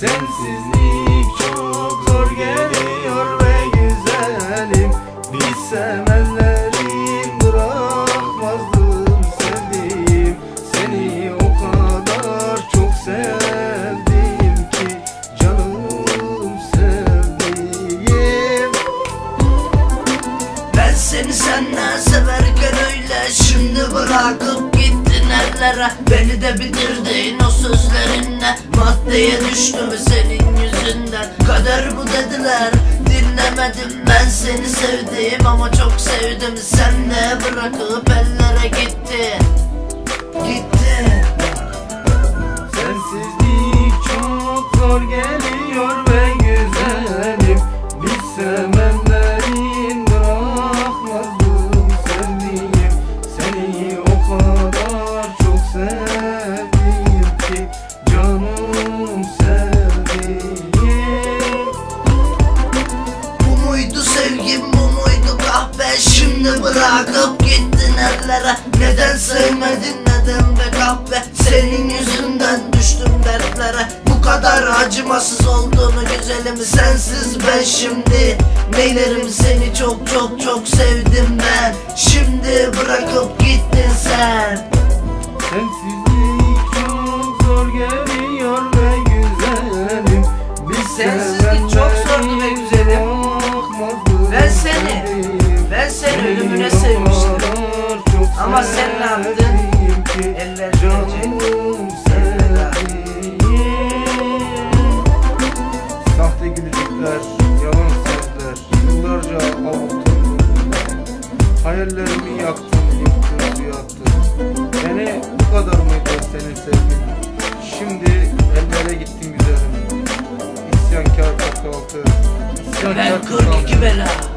Sensizlik çok zor geliyor ve güzelim. Biz sevenlerin bırakmazdım sevdiğim. Seni o kadar çok sevdim ki Canım sevdiğim. Ben seni senden severken öyle Şimdi bırakıp ellere Beni de bitirdin o sözlerinle. Maddeye düştüm senin yüzünden. Kader bu dediler Dinlemedim ben seni sevdim Ama çok sevdim. Sen de bırakıp ellere Gittin Şimdi bırakıp gittin ellere. Neden sevmedin neden be kahpe Senin yüzünden düştüm dertlere. Bu kadar acımasız olduğunu güzelim Sensiz ben şimdi. Neylerim seni çok çok çok sevdim ben. Şimdi bırakıp gittin sen. Sensizlik ölümüne sevmiştim. Ama sen ne yaptın? Eller Sahte gülücükler, yalan sözler Yıllarca avuttun Hayallerimi yaktın, yıktın, suya attın Beni bu kadar mıydı senin sevgin? Şimdi ellere gittin güzelim İsyankar 46 İsyankar Ben 46 42 bela